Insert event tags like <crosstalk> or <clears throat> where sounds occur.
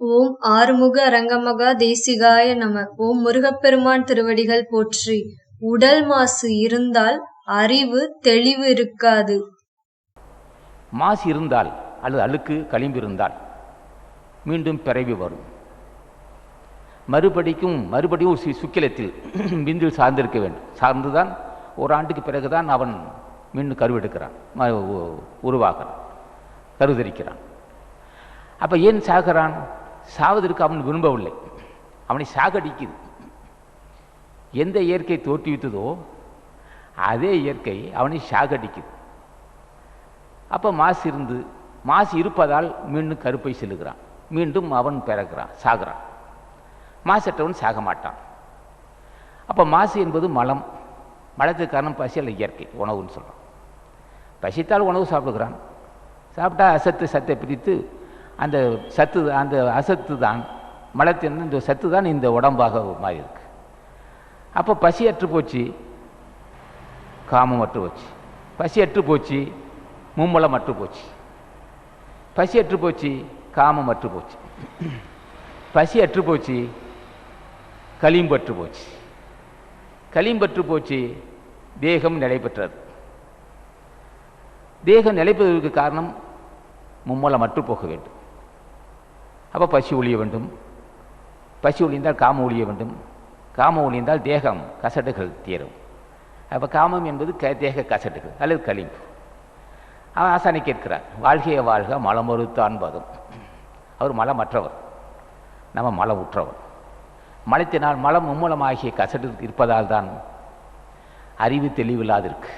ஓம் ஆறுமுக அரங்கமகா தேசிகாய நம. ஓம் முருகப்பெருமான் திருவடிகள் போற்றி. உடல் மாசு இருந்தால் அறிவு தெளிவு இருக்காது. மாசு இருந்தால் அல்லது அழுக்கு களிம்பு இருந்தால் மீண்டும் பிறவி வரும். மறுபடிக்கும் மறுபடியும் ஒரு சுக்கிலத்தில் <clears throat> விந்தில் சார்ந்திருக்க வேண்டும். சார்ந்துதான் ஒரு ஆண்டுக்கு பிறகுதான் அவன் மீண்டும் கருவெடுக்கிறான். ம- உ- உருவாகிறான். கருதரிக்கிறான். அப்போ ஏன் சாகிறான்? சாவதற்கு அவன் விரும்பவில்லை. அவனை சாகடிக்குது. எந்த இயற்கை தோற்றுவித்ததோ அதே இயற்கை அவனை சாகடிக்குது. அப்போ மாசு இருந்து மாசு இருப்பதால் மீண்டும் கருப்பை செல்லுகிறான். மீண்டும் அவன் பிறகுறான் சாகிறான். மாசற்றவன் சாக மாட்டான் அப்போ மாசு என்பது மலம். மலத்துக்கு காரணம் பசி அல்ல இயற்கை உணவுன்னு சொல்கிறோம் பசித்தால் உணவு சாப்பிடுகிறான். சாப்பிட்டா அசத்து சத்தை பிரித்து அந்த சத்து அந்த அசத்து தான் மலத்தின் இந்த சத்து தான் இந்த உடம்பாக மாறியிருக்கு. அப்போ பசி அற்று போச்சு காமம் அற்று போச்சு. பசி அற்று போச்சு மும்மலம் அற்று போச்சு. பசி அற்று போச்சு காமம் அற்று போச்சு. பசி அற்று போச்சு களிம்பற்று போச்சு. களிம்பற்று போச்சு தேகம் நிலை பெற்றது. தேகம் நிலை பெறுவதற்கு காரணம் மும்மலம் அற்று போக வேண்டும். அப்போ பசி ஒழிய வேண்டும். பசி ஒழிந்தால் காமம் ஒழிய வேண்டும். காமம் ஒழிந்தால் தேகம் கசட்டுகள் தீரும். அப்போ காமம் என்பது க தேக கசட்டுகள் அல்லது களிம்பு அவன் ஆசானை கேட்கிறார் வாழ்கைய வாழ்க மலமறுத்தான் பதம். அவர் மலமற்றவர். நம்ம மலம் உற்றவர். மலத்தினால் மலம் மும்மலமாகிய கசட்டு இருப்பதால் தான் அறிவு தெளிவில்லாதிருக்கு.